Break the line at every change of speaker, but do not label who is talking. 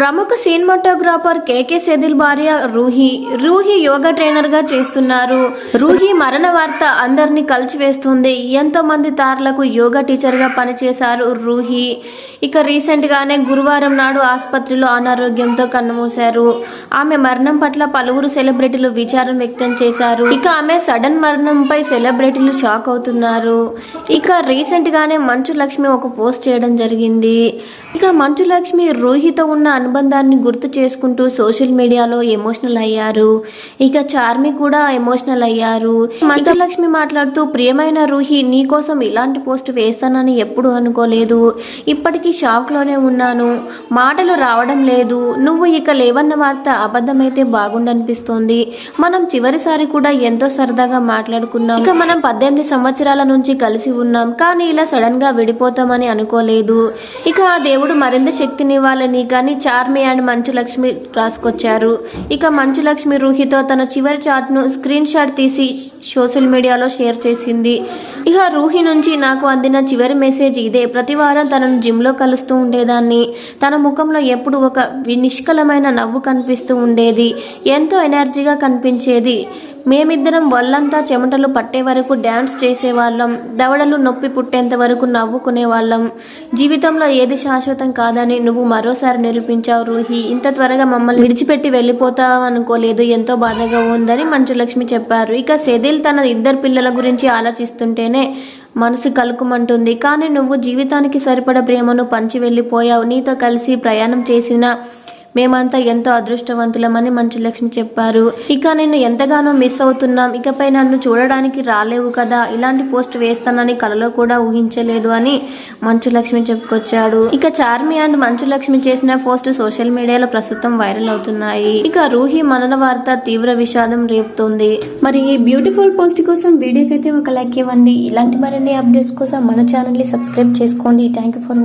ప్రముఖ సినిమాటోగ్రాఫర్ కేకే సెదిల్ భార్య రూహి రూహి యోగా ట్రైనర్గా చేస్తున్నారు. రూహి మరణ వార్త అందరినీ కలిచివేస్తుంది. ఎంతో మంది తారలకు యోగా టీచర్గా పనిచేశారు రూహి. ఇక రీసెంట్ గానే గురువారం నాడు ఆసుపత్రిలో అనారోగ్యంతో కన్నుమూశారు. ఆమె మరణం పట్ల పలువురు సెలబ్రిటీలు విచారం వ్యక్తం చేశారు. ఇక ఆమె సడన్ మరణంపై సెలబ్రిటీలు షాక్ అవుతున్నారు. ఇక రీసెంట్ గానే మంచు లక్ష్మి ఒక పోస్ట్ చేయడం జరిగింది. ఇక మంచు లక్ష్మి రూహితో ఉన్న అనుబంధాన్ని గుర్తు చేసుకుంటూ సోషల్ మీడియాలో ఎమోషనల్ అయ్యారు. ఇక చార్మి కూడా ఎమోషనల్ అయ్యారు. మంచు లక్ష్మి మాట్లాడుతూ ప్రియమైన రూహి నీకోసం ఇలాంటి పోస్ట్ వేస్తానని ఎప్పుడు అనుకోలేదు. ఇప్పటికీ షాక్లోనే ఉన్నాను. మాటలు రావడం లేదు. నువ్వు ఇక లేవన్న వార్త అబద్ధమైతే బాగుండనిపిస్తోంది. మనం చివరిసారి కూడా ఎంతో సరదాగా మాట్లాడుకున్నాం. ఇక మనం పద్దెనిమిది సంవత్సరాల నుంచి కలిసి ఉన్నాం. కానీ ఇలా సడన్గా విడిపోతామని అనుకోలేదు. ఇక ఆ దేవుడు మరింత శక్తినివ్వాలని కానీ చార్మి అండ్ మంచులక్ష్మి రాసుకొచ్చారు. ఇక మంచులక్ష్మి రూహితో తన చివరి చాట్ను స్క్రీన్ షాట్ తీసి సోషల్ మీడియాలో షేర్ చేసింది. ఇక రూహి నుంచి నాకు అందిన చివరి మెసేజ్ ఇదే. ప్రతి వారం తనను జిమ్లో కలుస్తూ ఉండేదాన్ని. తన ముఖంలో ఎప్పుడు ఒక నిష్కలమైన నవ్వు కనిపిస్తూ ఉండేది. ఎంతో ఎనర్జీగా కనిపించేది. మేమిద్దరం వల్లంతా చెమటలు పట్టే వరకు డ్యాన్స్ చేసేవాళ్ళం. దవడలు నొప్పి పుట్టేంత వరకు నవ్వుకునే వాళ్ళం జీవితంలో ఏది శాశ్వతం కాదని నువ్వు మరోసారి నిరూపించావు రూహి. ఇంత త్వరగా మమ్మల్ని విడిచిపెట్టి వెళ్ళిపోతావు అనుకోలేదు. ఎంతో బాధగా ఉందని మంచులక్ష్మి చెప్పారు. ఇక సెదిల్ తన ఇద్దరు పిల్లల గురించి ఆలోచిస్తుంటేనే మనసు కలుకుమంటుంది. కానీ నువ్వు జీవితానికి సరిపడ ప్రేమను పంచి వెళ్ళిపోయావు. నీతో కలిసి ప్రయాణం చేసిన మేమంతా ఎంతో అదృష్టవంతులమని మంచు లక్ష్మి చెప్పారు. ఇక నేను ఎంతగానో మిస్ అవుతున్నాం. ఇకపై నన్ను చూడడానికి రాలేవు కదా. ఇలాంటి పోస్ట్ వేస్తానని కలలో కూడా ఊహించలేదు అని మంచు లక్ష్మి చెప్పుకొచ్చాడు. ఇక చార్మి అండ్ మంచు లక్ష్మి చేసిన పోస్ట్ సోషల్ మీడియాలో ప్రస్తుతం వైరల్ అవుతున్నాయి. ఇక రూహి మనల వార్త తీవ్ర విషాదం రేపుతుంది. మరి ఈ బ్యూటిఫుల్ పోస్ట్ కోసం వీడియోకి అయితే ఒక లైక్ ఇవ్వండి. ఇలాంటి మరిన్ని అప్డేట్స్ కోసం మన ఛానల్ని సబ్స్క్రైబ్ చేసుకోండి. Thank you for